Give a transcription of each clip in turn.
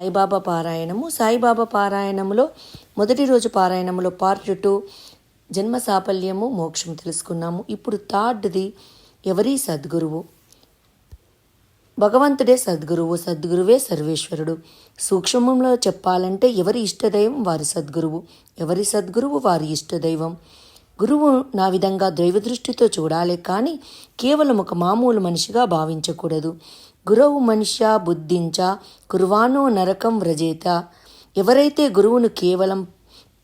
సాయిబాబా పారాయణము. సాయిబాబా పారాయణములో మొదటి రోజు పారాయణములో పార్ట్ టూ జన్మ సాఫల్యము మోక్షం తెలుసుకున్నాము. ఇప్పుడు థర్డ్ది ఎవరి సద్గురువు. భగవంతుడే సద్గురువు సద్గురువే సర్వేశ్వరుడు. సూక్ష్మంలో చెప్పాలంటే ఎవరి ఇష్టదైవం వారి సద్గురువు. ఎవరి సద్గురువు వారి ఇష్టదైవం. గురువు నా విధంగా దైవ దృష్టితో చూడాలి కానీ కేవలం ఒక మామూలు మనిషిగా భావించకూడదు. గురువు మనిషా బుద్ధించ కుర్వాణో నరకం వ్రజేత. ఎవరైతే గురువును కేవలం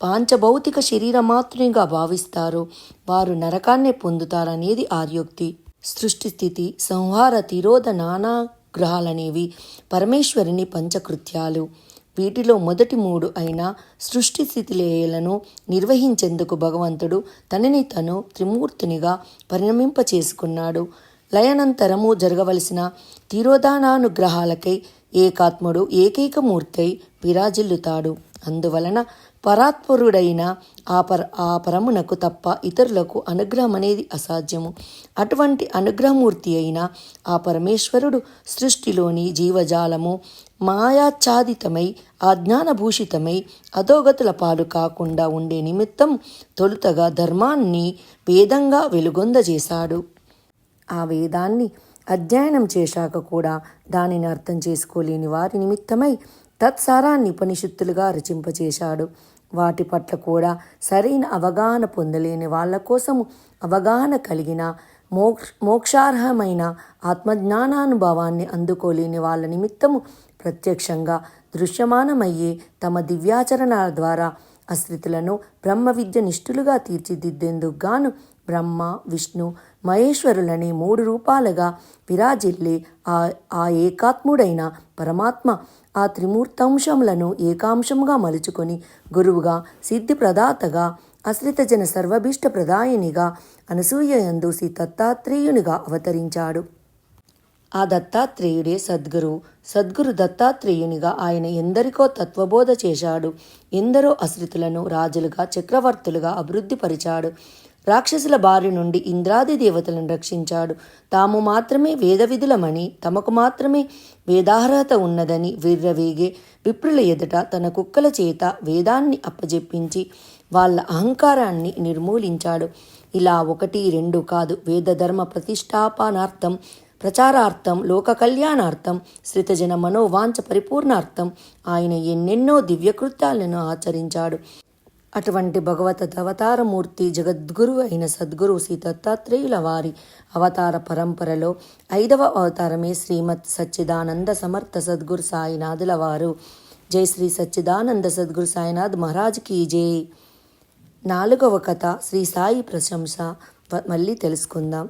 పాంచభౌతిక శరీరమాత్రునిగా భావిస్తారో వారు నరకాన్నే పొందుతారనేది ఆర్యోక్తి. సృష్టి స్థితి సంహార తిరోధ నానా గ్రహాలనేవి పరమేశ్వరుని పంచకృత్యాలు. వీటిలో మొదటి మూడు అయిన సృష్టి స్థితిలేయలను నిర్వహించేందుకు భగవంతుడు తనని తను త్రిమూర్తునిగా పరిణమింప చేసుకున్నాడు లయనంతరము జరగవలసిన తిరోధానానుగ్రహాలకై ఏకాత్ముడు ఏకైక మూర్తై విరాజిల్లుతాడు. అందువలన పరాత్పరుడైన ఆ పర ఆ పరమునకు తప్ప ఇతరులకు అనుగ్రహం అనేది అసాధ్యము. అటువంటి అనుగ్రహమూర్తి అయిన ఆ పరమేశ్వరుడు సృష్టిలోని జీవజాలము మాయాచ్ఛాదితమై అజ్ఞానభూషితమై అధోగతుల పాలు కాకుండా ఉండే నిమిత్తం తొలుతగా ధర్మాన్ని వేదంగా వెలుగొందజేశాడు. ఆ వేదాన్ని అధ్యయనం చేశాక కూడా దానిని అర్థం చేసుకోలేని వారి నిమిత్తమై తత్సారాన్ని ఉపనిషత్తులుగా రచింపచేశాడు వాటి పట్ల కూడా సరైన అవగాహన పొందలేని వాళ్ళ కోసము అవగాహన కలిగిన మోక్ష మోక్షార్హమైన ఆత్మజ్ఞానానుభవాన్ని అందుకోలేని వాళ్ళ నిమిత్తము ప్రత్యక్షంగా దృశ్యమానమయ్యే తమ దివ్యాచరణాల ద్వారా అశ్రితులను బ్రహ్మ విద్య నిష్ఠులుగా తీర్చిదిద్దేందుకు గాను బ్రహ్మ విష్ణు మహేశ్వరులని మూడు రూపాలుగా విరాజిల్లే ఆ ఆ ఏకాత్ముడైన పరమాత్మ ఆ త్రిమూర్తాంశములను ఏకాంశముగా మలుచుకొని గురువుగా సిద్ధి ప్రదాతగా అశ్రితజన సర్వభీష్ట ప్రదాయినిగా అనసూయందు శ్రీ దత్తాత్రేయునిగా అవతరించాడు. ఆ దత్తాత్రేయుడే సద్గురు. సద్గురు దత్తాత్రేయునిగా ఆయన ఎందరికో తత్వబోధ చేశాడు. ఎందరో అశ్రితులను రాజులుగా చక్రవర్తులుగా అభివృద్ధిపరిచాడు. రాక్షసుల బారి నుండి ఇంద్రాది దేవతలను రక్షించాడు. తాము మాత్రమే వేద విధులమని తమకు మాత్రమే వేదార్హత ఉన్నదని విర్రవేగే విప్రుల ఎదుట తన కుక్కల చేత వేదాన్ని అప్పజెప్పించి వాళ్ళ అహంకారాన్ని నిర్మూలించాడు. ఇలా ఒకటి రెండు కాదు వేదధర్మ ప్రతిష్టాపనార్థం ప్రచారార్థం లోక కళ్యాణార్థం శ్రితజన మనోవాంఛ పరిపూర్ణార్థం ఆయన ఎన్నెన్నో దివ్యకృత్యాలను ఆచరించాడు. అటువంటి భగవత అవతారమూర్తి జగద్గురు అయిన సద్గురు శ్రీ దత్తాత్రేయుల వారి అవతార పరంపరలో ఐదవ అవతారమే శ్రీమత్ సచ్చిదానంద సమర్థ సద్గురు సాయినాథుల వారు. జై శ్రీ సచ్చిదానంద సద్గురు సాయినాథ్ మహారాజ్కి జై. నాలుగవ కథ శ్రీ సాయి ప్రశంస. మళ్ళీ తెలుసుకుందాం.